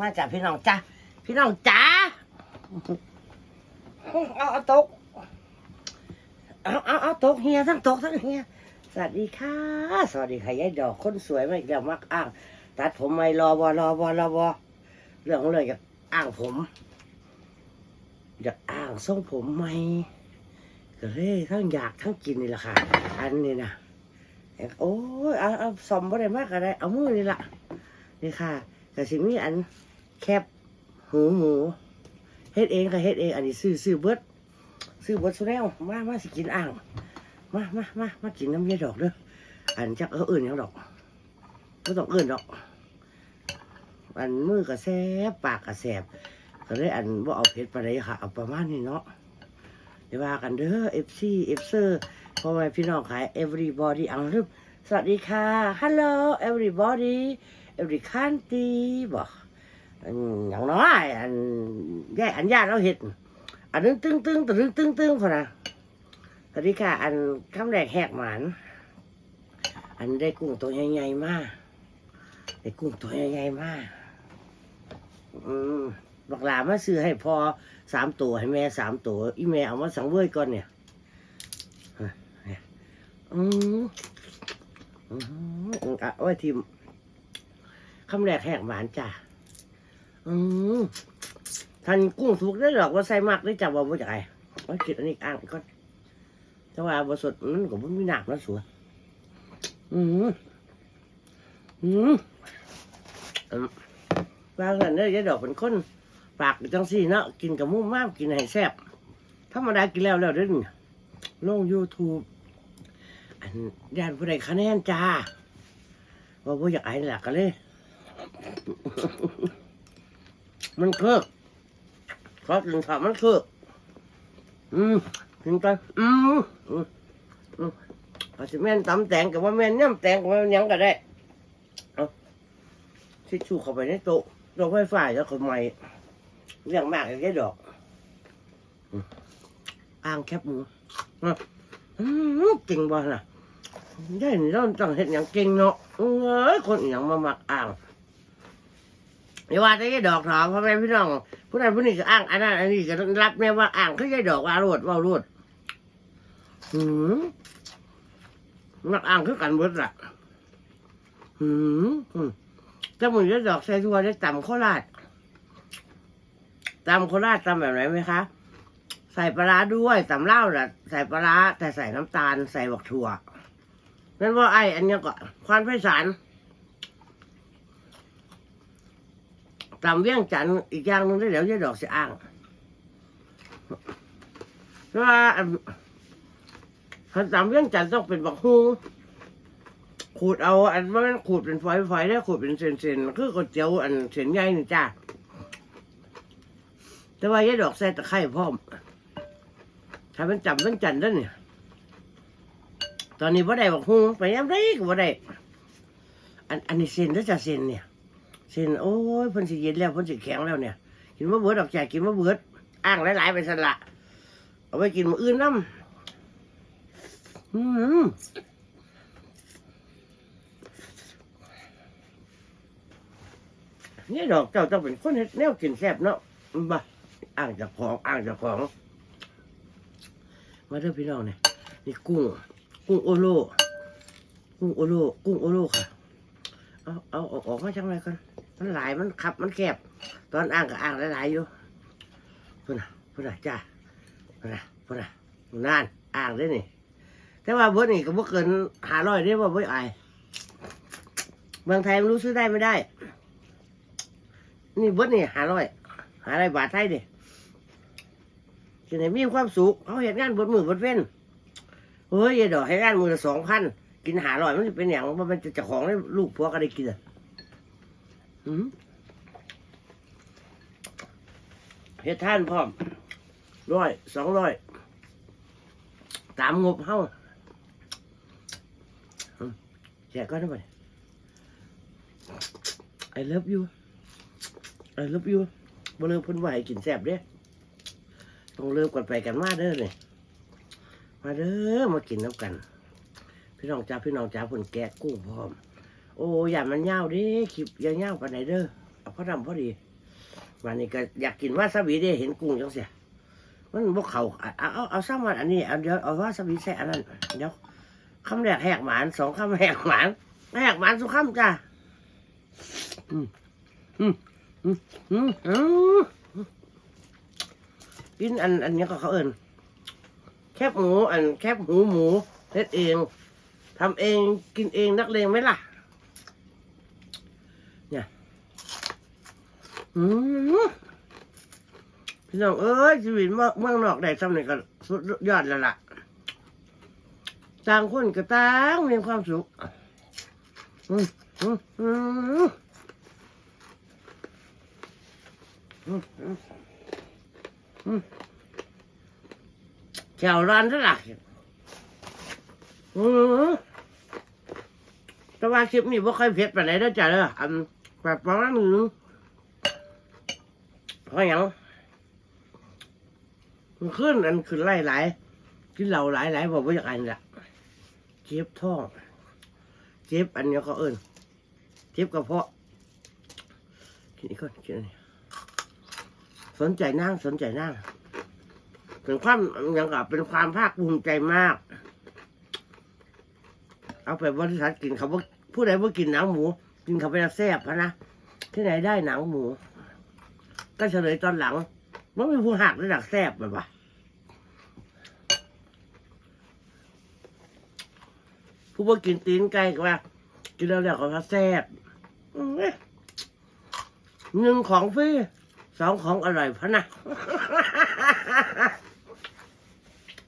มาจากพี่น้องจ้าพี่น้องจ้าเอาเอาตกเอาเอาเอาตกเฮียทั้งตกทั้งเฮียสวัสดีค่ะ สวัสดีค่ะยายดอกคนสวยมาอีกแล้วมักอ้างตัดผมไม่รอบอรอบอรอบอเรื่องของเลยอยากอ้างผมอยากอ้างทรงผมใหม่ก็เลยทั้งอยากทั้งกินนี่แหละค่ะ อันนี้นะโอ้ยเอาเอาสอมบ่ได้มากอะไรเอามือนี่ละนี่ค่ะแต่สิ่งนี้อัน แคบหูหมูเฮ็ดเองค่ะเฮ็ดเอง อันนี้ซื้อซื้อเบิดซื้อเบิดสุแล้วมามาสิกินอ่างมามามามากินน้ำเยาดอกเด้ออันจักเออเอื่นยังดอกไม่ต้องเอื่นดอก อันมือก็แสบปากก็แสบก็เลยอันว่าเอาเผ็ดไปเลยค่ะเอาประมาณนี้เนาะเดี๋ยวว่ากันเด้อเอฟซีเอฟเซอร์พ่อแม่พี่น้องขาย everybody อังรึบสวัสดีค่ะ hello everybody every country บอก อย่างน้อยอันแย่อันญาติเราเห็ดอันนึงตึ้งตึ้งตึ้งตึ้งตึ้งพอนะสวัสดีค่ะ อันคำแรกแหกหมาน อันได้กุ้งตัวใหญ่ๆมากไอ้กุ้งตัวใหญ่ๆมากอืมบักหลามาซื้อให้พอสามตัวให้แม่สามตัวอีแม่เอามาสังเวยก่อนเนี่ยเนี่ยอืมอืมอะเอาทีมคำแรกแหกหวานจ้ะ อืมทันกุ้งสุกได้หรอกว่าใส่มากได้จับว่าบ่จ่ายไว้คิดอันนี้อ่างก่อนแต่ว่าบสดมันก็บ่มีหนักนะสัวอืมอืมบางกันเนี่ยยายดอกเป็นคนปากจังสี่เนาะกินกับมุ้งมากกินให้แซ่บธรรมดากินแล้วแล้วเด้นลงยูทูบอันญาติผู้ใดคะแนนจ้าว่าบ่อยากไอ้หลักกันเลย มันเคิกเพราะกินข้าวมันเคิกอืมกินไปอืมอืมอืมอาจจะแม่นตำแตงกับว่าแม่นย่ำแตงกับว่ายังก็ได้ทิชชู่เข้าไปในโต๊ะดอกไฟฟ้าแล้วก็ไม่เรื่องมากเลยแค่ดอกอ่างแคบหมูอืมเก่งบ่น่ะได้นี่เราต้องเห็นอย่างเก่งเนาะเอ้ยคนอย่างมามักอ่าง อย่าว่าแต่ยายดอกถามพ่อแม่พี่น้องผู้นั้นผู้นี้ก็อ่างอันนั้นอันนี้ก็รับแม่ว่าอ่างคือยายดอกว่าโรดว่าโรดหืมมักอ่างคือกันเบิดล่ะหืมอืมถ้ามึงจะดอกใส่ทัวได้ตำโคราชตำโคราชตำแบบไหนไหมคะ ใส่ปลาร้าด้วยตำเหล้าน่ะใส่ปลาร้าแต่ใส่น้ำตาล ใส่บักถั่วนั่นว่าไอ้อันนี้ก็ควานไพศาล ตำเวียงจันทร์อีกอย่างหนึงได้เดี๋ยวจะดอกเสียอ่างเพราะว่าอันถ้าตำเวียงจันทร์ต้องเป็นบักฮูขูดเอา อันว่ามันขูดเป็นฝอยๆได้ขูดเป็นเส้นๆคือก๋วยเตี๋ยวอันเส้นใหญ่นี่จ้าแต่ว่ายายดอกใส่ตะไคร้พร้อมถ้าเป็นจำเป็นจันทร์เด้อเนี่ยตอนนี้บ่ได้บอกฮูไปยามได้ก็บ่ได้อันอันนี้เส้นแล้วจะเส้นเนี่ย ส้นโอ้ยเพิ่นสิเย็นแล้วเพิ่นสิแข็งแล้วเนี่ย กินมะเบิดดอกแจกกินมะเบิดอ้างหลายๆไปสละเอาไปกินมื้ออื่นน้ำอืมนี่ดอกเจ้าต้องเป็นคนเฮ็ดแนวกินแซ่บเนาะบ่อ่างจากของอ่างจากของ มาเด้อพี่น้องเนี่ยนี่กุ้ง กุ้งโอโล กุ้งโอโล กุ้งโอโลค่ะ เอาเอาออกมาจังไรกันมันหลายมันขับมันแคบ ตอนอ่างกับอ่างหลายๆอยู่พุ่นน่ะพุ่นน่ะจ้าพุ่นน่ะพุ่นน่ะนานอ่างได้นี่แต่ว่าบิร์นี่ก็บ่เกินหาร้อยได้ว่าบ่อายเมืองไทยมันรู้ซื้อได้ไม่ได้ นี่บิดนี่หาร้อยหาร้อยบาทไทยดิจะไหนมีความสุขเขาเห็นงานบดมือบดเว้นเฮ้ยยายดอกให้งานมือละสองพัน กินหาอร้อยมันจะเป็นอย่างว่ามันจะจะของให้ลูกผัวก็ได้กินอะอืมเฮ็ดท่านพร้อมร้อยสองร้อยตามงบเฮาแจกก็ได้ไหม I love you ไอ้ลบอยู่บ่เลิกเพิ่นว่าให้กินแซ่บเด้ต้องเริ่มกันไปกันมาเด้อเนี่ยมาเด้อมากินน้ำกัน พี่น้องจ้าพี่น้องจ้าเพิ่นแกะกุ้งพร้อม โอ้ยอย่ามันยาวเด้คลิปอยาวยาวปานไหนเด้อเอาพอดำพอดีวันนี้ก็อยากกินวาซาบิได้เห็นกุ้งจังเสียมันบกเขาเอาเอาเอาซ้ำมันอันนี้เอาเดี๋ยวเอาวาซาบิใส่อันนั้นเดี๋ยวคำแรกแหกหมานสองคำแหกหมานแหกหมานสุกคำจ้าอืมอืมอืมอืมอืมกินอันอันนี้ก็เขาเอิญแคบหมู อันแคบหูหมูเฮ็ดเอง ทำเองกินเองนักเลงไหมล่ะอืมพี่น้องเอ้ยชีวิตเมืองนอกได้สำเร็จก็สุดยอดแล้วล่ะ ต่างคนก็ต่างมีความสุขอืมอืมอืมอืมอืมอืมแถวร้านเท่าไหร่อืม แต่ว่าคลิปนี้บ่ค่อยเผ็ดปไหนเด้อจ้ะเด้ออันแบบประมาณนึงเพราะหยังมันขึ้นอันขึ้นไล่หลายกินเหล่าหลายหลายบอกว่าอย่างไรล่ะเจ็บท้องเจ็บอันนี้ก็เอิญเจ็บกระเพาะกินอีกคนกินอันนี้สนใจนั่งสนใจนั่งเป็นความอยังกับเป็นความภาคภูมิใจมาก เอาไปบริษัทกินเขาว่าผู้ใดว่ากินหนังหมู กินเขาไปแล้วแซ่บพะนะที่ไหนได้หนังหมู ก็เฉลยตอนหลังมันมีผู้หักระดับแซบแบบว่าผู้ว่ากินตีนไก่ก็ว่า กินแล้วแล้วก็แซบหนึ่งของฟรีสองของอร่อยพะนะ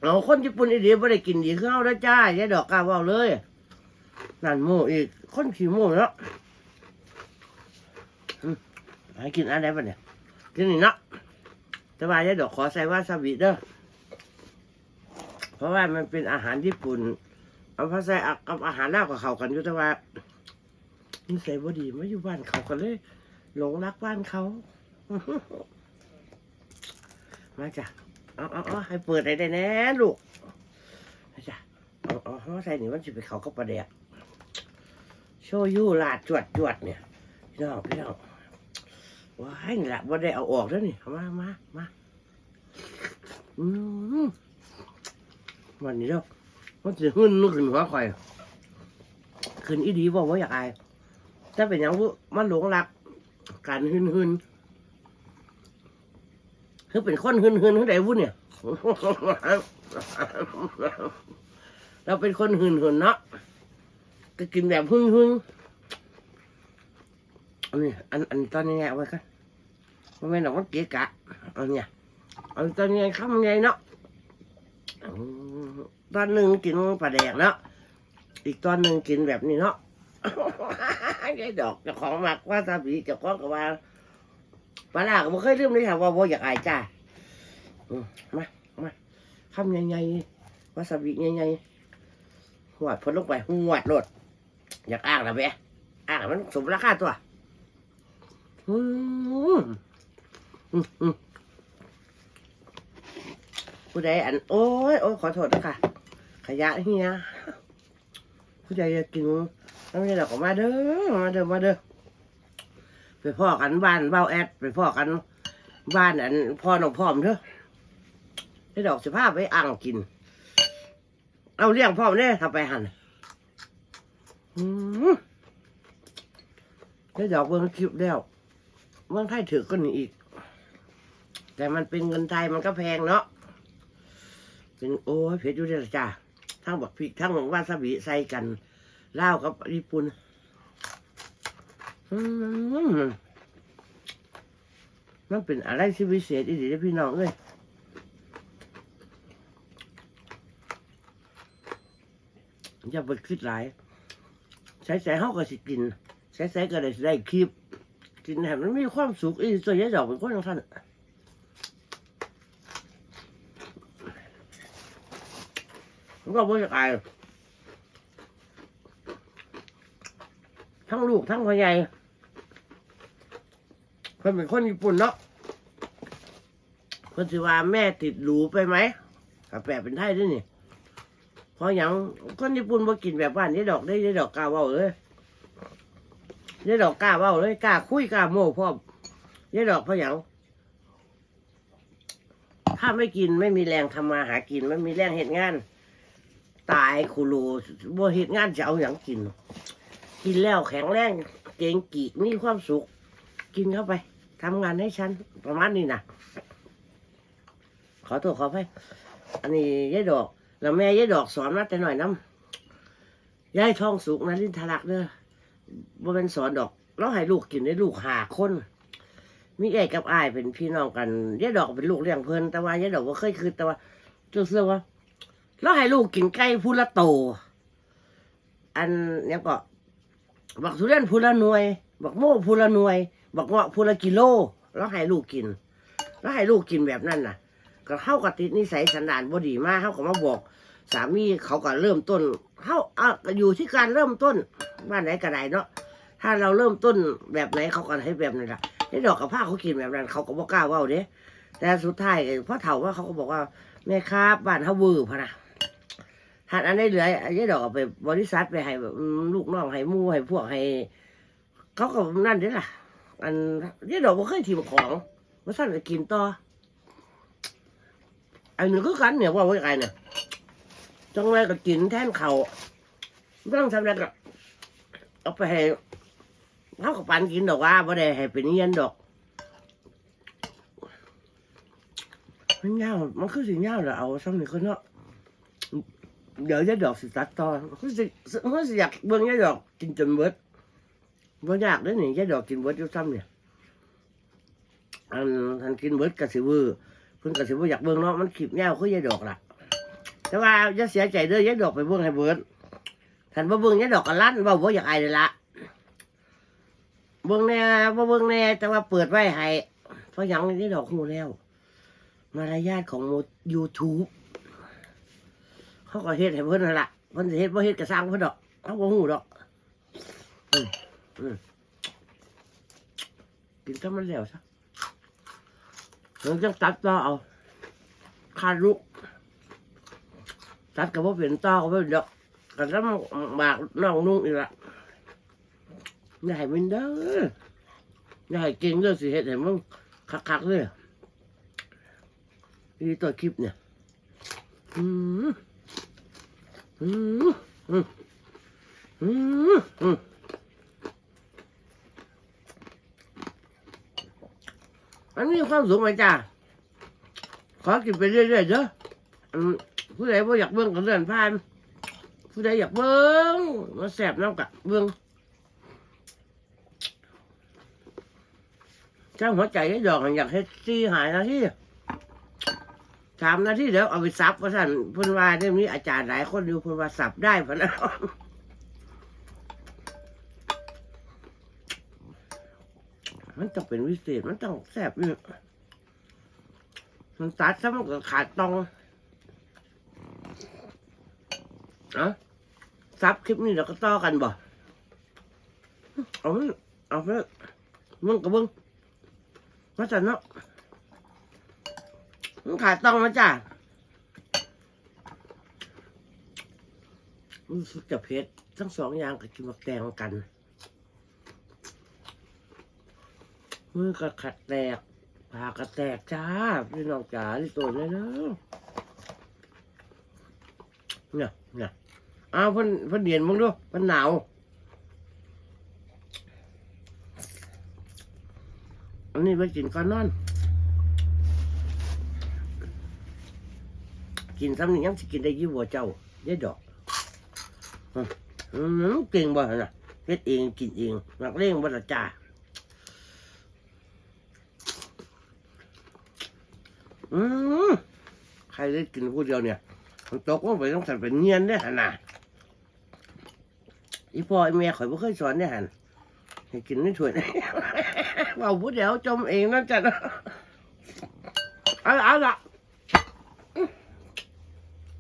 เราคนญี่ปุ่นอีเดียไม่ได้กินดีขึ้นเอาแล้วจ้ายายดอกกาเว่าเลย นั่นโม่อีกคนขี้โม่เนาะให้กินอะไรบ้างเนี่ยกินนี่เนาะแต่ว่าจะดอกขอใส่วาซาบิเด้อเพราะว่ามันเป็นอาหารญี่ปุ่น เอาพาใส่กับอาหารลาวกับเขากันอยู่แต่ว่านิสัยบ่ดีไม่อยู่บ้านเขากันเลย หลงรักบ้านเขา มาจ้ะเอาเอาเอาให้เปิดได้ได้แน่ลูกมาจ้ะเอาเอาเอาใส่หนี่มันจะไปเขาก็ประเดี๋ยว โชยุลาดจวดจวดเนี่ยพี่น้องพี่น้องว้ายนี่แหละว่าได้เอาออกแล้วนี่มามามาอืมวันนี้แล้วมันจะหึ่นนึกขึ้นหัวข่อยขึ้นอีดีบอกว่าอยากอายถ้าเป็นอย่างว่ามันหลงรัก การหึ่นหึ่นคือเป็นคนหึ่นหึ่นคือใดวุ้นเนี่ยเราเป็นคนหึ่นหึ่นเนาะ ก็กินแบบหึ่นหึ่นอันนี้อันอันตอนนี้ไงเอาไว้กันมันไม่หนอกมันเกะกะเอาเนี่ยเอาตอนนี้ข้ามไงเนาะตอนหนึ่งกินปลาแดกเนาะอีกตอนหนึ่งกินแบบนี้เนาะไอ้ดอกจ้าของมักว่าตาบีจ้าของก็ว่าปลาลาก็บ่เคยลืมเลยค่ะว่าบ่อยากอายจ้ามามาคำใหญ่ๆวาซาบิใหญ่ๆหวดพ้นลงไปหวดโลด อยากอ้างนะเบ้อ้างมันสมราคาตัวอืมอืมอืมผู้ใดอัน โอ้ยโอ้ยขอโทษนะค่ะ ขยะเฮียผู้ใดจะกินน้ำนี่เราก็มาเด้อมาเด้อมาเด้อไปพ่อกันบ้านเบ้าแอดไปพ่อกันบ้านอันพ่อหนองพร้อมเถอะให้ดอกสิภาพไปอ่างกิน เอาเลี้ยงพ่อมเนี่ยทำไปหัน อืมได้ดอกเบิ้งคลิปแล้วเมืองไทยถือก็นี่อีก แต่มันเป็นเงินไทยมันก็แพงเนาะเป็นโอ้ยเผ็ดอยู่เด้อจ้าทั้งบักพริกทั้งวาซาบิใส่กันเลากับญี่ปุ่นมันเป็นอะไรที่พิเศษอีดีเด้อพี่น้องเอ้ยอย่าไปคิดหลาย ใช้ใส่เฮาก็สิกินใช้ใส่ก็ได้ได้คลิปกินแหมมันมีความสุขอีส่วนใหญ่ดอกเป็นคนของท่านมันก็บ่จะอายทั้งลูกทั้งพ่อใหญ่เพิ่นเป็นคนญี่ปุ่นเนาะเพิ่นสิว่าแม่ติดหรูไปไหมกับแปลเป็นไทยด้วยนี่ เพราะหยังคนญี่ปุ่นบ่กินแบบบ้านนี้ดอกได้ได้ดอกกาเว้าเลยได้ดอกกาเว้าเลยกาคุยกาโม้พร้อมยายดอกเพราะหยังถ้าไม่กินไม่มีแรงทำมาหากินไม่มีแรงเหตุงาน ตายคูรูบ่เหตุงานจะเอาอย่างกิน กินแล้วแข็งแรงเก่งกีมีความสุข กินเข้าไปทำงานให้ฉันประมาณนี้นะขอโทษขอไปอันนี้ยายดอก แล้วแม่ยายดอกสอนมาแต่หน่อยน้ำยายทองสุกนะลิ้นทารักเด้อบ่เป็นสอนดอกเราให้ลูกกินได้ลูกหาคน มีไอ้กับอ้ายเป็นพี่น้องกันยายดอกเป็นลูกเลี้ยงเพิ่นแต่ว่ายายดอกว่าเคยคือแต่ว่าจ้าเสื้อว่าเราให้ลูกกินไก่พูละโต อันเนี้ยก็บักทุเรียนพูละหน่วย บักโม่พูละหน่วย บักเงาะพูละกิโลแล้วให้ลูกกินแล้วให้ลูกกินแบบนั้นน่ะ ก็เข้ากับติดนิสัยสันดานบ่ดีมากเขาก็มาบอก สามีเขาก็เริ่มต้นเขาอะอยู่ที่การเริ่มต้นบ้านไหนก็ได้เนาะถ้าเราเริ่มต้นแบบไหนเขาก็ให้แบบนั้นแหละไอ้ดอกกับผ้าเขากินแบบนั้น เขาก็บ่กล้าเว่าเด้แต่สุดท้ายพ่อเฒ่าว่าเขาก็บอกว่าแม่ครับบ้านเขาวือพะนะหากอันได้เหลือไอ้ดอกไปบริษัทไปให้ลูกน้องให้มู่ให้พวกให้ เขาก็นั่นเด้ล่ะ อันไอ้ดอกบ่เคยถิ่มของมาสั่นกินต่อ อันนี้ก็กันเนี่ยว่าไว้ไงเนี่ยจังไรก็กินแท่นเขาไม่ต้องทำอะไรก็เอาไปให้เขาก็ปันกินดอกว่าบ่ได้ให้เป็นเงี้ยนดอกมันเงามันคือสิเงาเหรอเอาซ้ำนี่ก็เนาะเดี๋ยวยายดอกสิตัดต่อคือสิคือสิอยากเบิ่งยายดอกกินจนเบิดบ่ยากเด้อนี่ยายดอกกินเบิดอยู่ซ้ำเนี่ยอันทันกินเบิดกะสิเวอร์ เพิ่นกะสิบ่อยากเบิ่งเนาะมันคลิปแนวคือยายดอกล่ะ แต่ว่าอย่าเสียใจเด้อยายดอกไปเบิ่งให้เบิดทันบ่เบิ่งยายดอกก็ลั่นเว้าบ่อยากอายเลยละเบิ่งแน่บ่เบิ่งแน่แต่ว่าเปิดไว้ให้เพราะหยังยายดอกฮู้แล้ว มารยาทของยูทูบเขาก็เฮ็ดให้เพิ่นนั่นล่ะเพิ่นสิเฮ็ดบ่เฮ็ดก็สร้างเพิ่นดอกเขาบ่ฮู้ดอกอืมอืมกินก็มันแล้วซะ เดี๋ยวจังตัดต่อเอาคาดลูกตัดก็บ่เป็นต่อก็บ่เป็นดอกก็ต้องหมากน้องนุ่งอีกละอย่าให้มันเด้ออย่าให้เก่งเด้องสิเฮ็ดให้มึงคักๆเลยนี่ตัวคลิปเนี่ยอืมอืมอืมอืมอืม อันนี้ความสุขไหมจ้าขอกินไปเรื่อยๆเด้อผู้ใดบ่อยากเบิ่งก็เลื่อนผ่าน ผู้ใดอยากเบิ่งมาแสบน้ำกะเบิ่งเจ้าหัวใจให้ดอกอยากให้ซีหายนะที่สามนาทีเดี๋ยวเอาไปซับว่าท่านพิ่นว่าเรื่องนี้อาจารย์หลายคนอยู่พิ่นว่าสับได้พะนะ มันต้องเป็นวิเศษ มันต้องแซ่บอยู่มันตัดซะมันก็ขาดตองเอาซับคลิปนี้เราก็ต่อกันบ่ เอาไปเอาไปมึงกับมึงว่าจะเนาะมันขาดตองมาจ้ะรู้สึกจะเผ็ดทั้งสองอย่างกับกินมักแตงกัน มือก็ขัดแตกปากก็แตกจ้าพี่น้องจ๋าที่ตัวเลยเนาะเนี่ยเนี่ยอ้าวเพิ่นเพิ่นเดียนมึงดูเพิ่นหนาวอันนี้ไปกินก่อนนอน กินซ้ำนี่ยังสิกินได้ยี่บัวเจ้าได้ดอกอืมอืมเก่งบ่น่ะเฮ็ดเองกินเองนักเลงบ่ละจ้า อืมใครได้กินผู้เดียวเนี่ยมันตกลงไปต้องสั่นเป็นเงียนได้อหั่นน่ะอีพ่ออีแม่ข่อยบ่เคยสอนได้อหั่นให้กินไม่ถ้วยเว่าผู้เดียวจมเองนั่นจ้ะเอาละเอาละ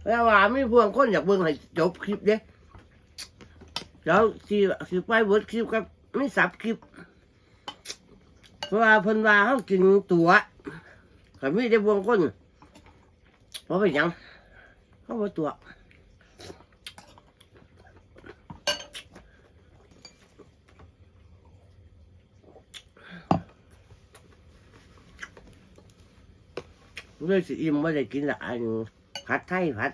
แล้วว่ามีพวกคนอยากเบิ่งให้จบคลิปเด้แล้วสิสิไปเบิดคลิปกับไม่สับคลิปเพราะว่าเพิ่นว่าเฮากินตัว ก็มีแต่พวกคนเพราะเป็นยังเฮาบ่ตัวเลยสิอิ่มว่าได้กินละอันผัดไทยผัด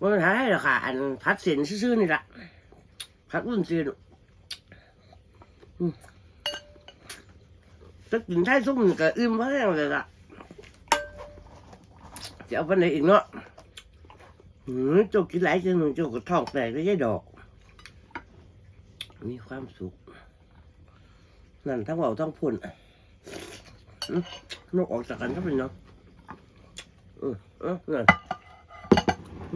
ว่ามันผัดไทยหรอค่ะ อันผัดเส้นซื่อๆนี่ละผัดอุ่นเส้นอืมจะกินไทยส้มก็อิ่มเพราะแห้งเลยละ จะเอาไปไหนอีกเนาะหืมจ้ากินหลายจังหนึ่งเจ้าก็ท้องแตกได้ยัยดอก มีความสุข นั่นทั้งเบาทั้งพุ่นนกออกจากกันก็เป็นเนาะอือเออนั่น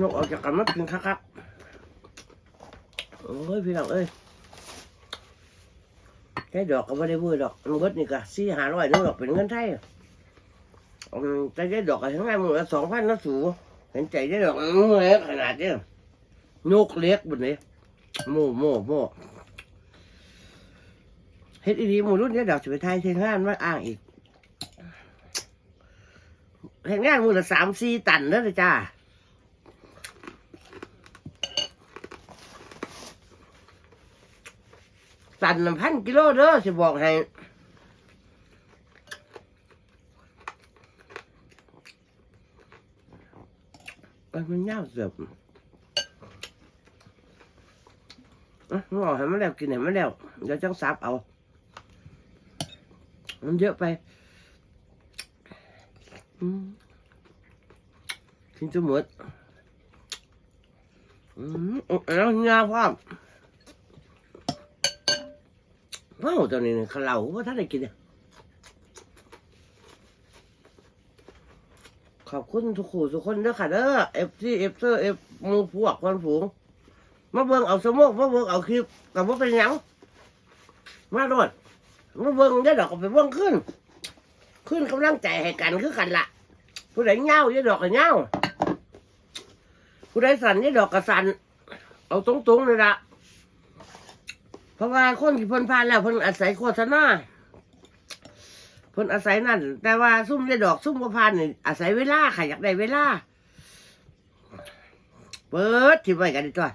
นกออกจากกันมากินคักๆโอ้ยพี่น้องเอ้ยแค่ดอกก็ไม่ได้เวอร์ดอกมันเบิดนี่ก็สี่ห้าร้อยนึงดอกเป็นเงินไทย อะได้ดอกก็ทั้งไงมึงละสองพันละสูเห็นใจได้ดอกเล็กขนาดเนี้ยนกเล็กบนนี้โม่โม่โม่เฮ็ดอีดีหมูรุ่นเนี้ยดี๋ยวจะไทายเทงานมาอ้างอีกเทงานมูละสามสี่ตันเด้อเลยจ้าตันละพันกิโลเด้อจะบอกให้ เอ้ยมันยาวเสือบอะงอให้มันแล้วกินให้มันแล้วเดี๋ยวจังซับเอา มันเยอะไปอืมกินจะหมดอืมเอาเงาพร้อมว้าตัวนี้เขาเล่าว่าท่านได้กินเนี่ย อบคุณทุกคู่ทุกคนเด้อค่ะเด้อเอฟซีเอฟเซอร์เอฟมูพวกคนฝูงมาเบิ่งเอาสมองมาเบิ่งเอาคลิปกับว่าเป็นหยังมาโดดมาเบิ่งได้ดอกก็ไปเบิ่งขึ้น ขึ้นกำลังใจให้กันคือกันละผู้ใดเงาได้ดอกก็เงาผู้ใดสั่นได้ดอกก็สั่นเอาตรงๆเลยละเพราะว่าคนที่เพิ่นผ่านแล้วเพิ่นอาศัยโฆษณา เพิ่นอาศัยนั่น แต่ว่าซุ่มได้ดอกซุ่มบ่ผ่านนี่อาศัยเวลาค่ะอยากได้เวลา เปิดที่ไว้กันดีกว่า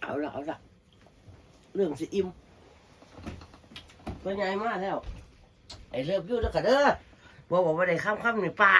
เอาละเอาละเรื่องสิอิ่มเป็นไงมากแล้ว ไอ้เลิฟอยูแล้วก็เด้อบอกว่าได้ข้ามข้ามในปา